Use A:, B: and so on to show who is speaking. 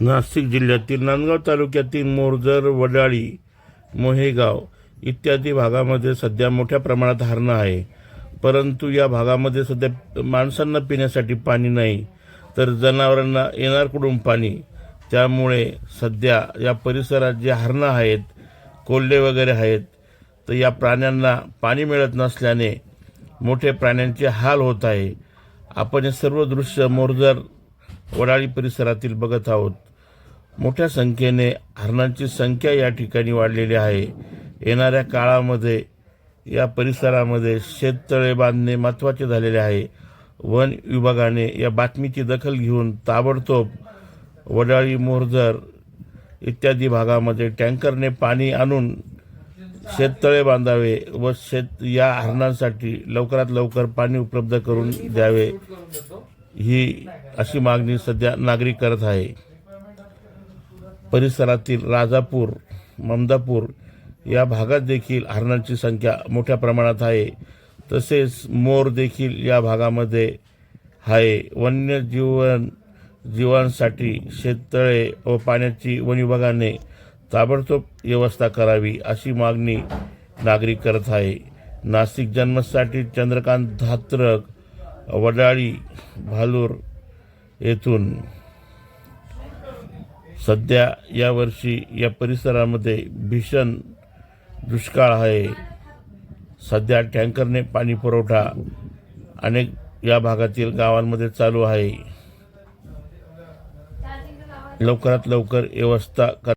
A: नाशिक जिल्ह्यातील नांदगाव तालुक्यातील मोरजर वडाळी मोहेगाव इत्यादी भागामध्ये सध्या मोठ्या प्रमाणात हरणं आहे. परंतु या भागामध्ये सध्या माणसांना पिण्यासाठी पाणी नाही तर जनावरांना येणार कुठून पाणी. त्यामुळे सध्या या परिसरात जे हरणं आहेत कोल्हे वगैरे आहेत तर या प्राण्यांना पाणी मिळत नसल्याने मोठे प्राण्यांचे हाल होत आहे. आपण हे सर्व दृश्य मोरजर वडाळी परिसरातील बघत आहोत. मोठ्या संख्येने हरणांची संख्या या ठिकाणी वाढलेली आहे. येणाऱ्या काळामध्ये या परिसरामध्ये शेततळे बांधणे महत्त्वाचे झालेले आहे. वन विभागाने या बातमीची दखल घेऊन ताबडतोब वडाळी मोरजर इत्यादी भागामध्ये टँकरने पाणी आणून शेततळे बांधावे व शेत या हरणांसाठी लवकरात लवकर पाणी उपलब्ध करून द्यावे. ही अशी मागणी सध्या नागरिक करत आहे. परिसरातील राजापूर ममदापूर या भागात देखील हरणांची संख्या मोठ्या प्रमाणात आहे. तसेच मोर देखील या भागामध्ये आहे. वन्यजीवन जीवांसाठी शेततळे व पाण्याची वन विभागाने ताबडतोब व्यवस्था करावी अशी मागणी नागरिक करत आहे. नाशिक जन्मसाठी चंद्रकांत धात्रक वडाळी भालूर येथून सध्या यावर्षी या परिसरामध्ये भीषण दुष्काळ आहे. सध्या टँकरने पाणी पुरवठा अनेक या भागातील गावांमध्ये चालू आहे. लवकरात लवकर व्यवस्था कर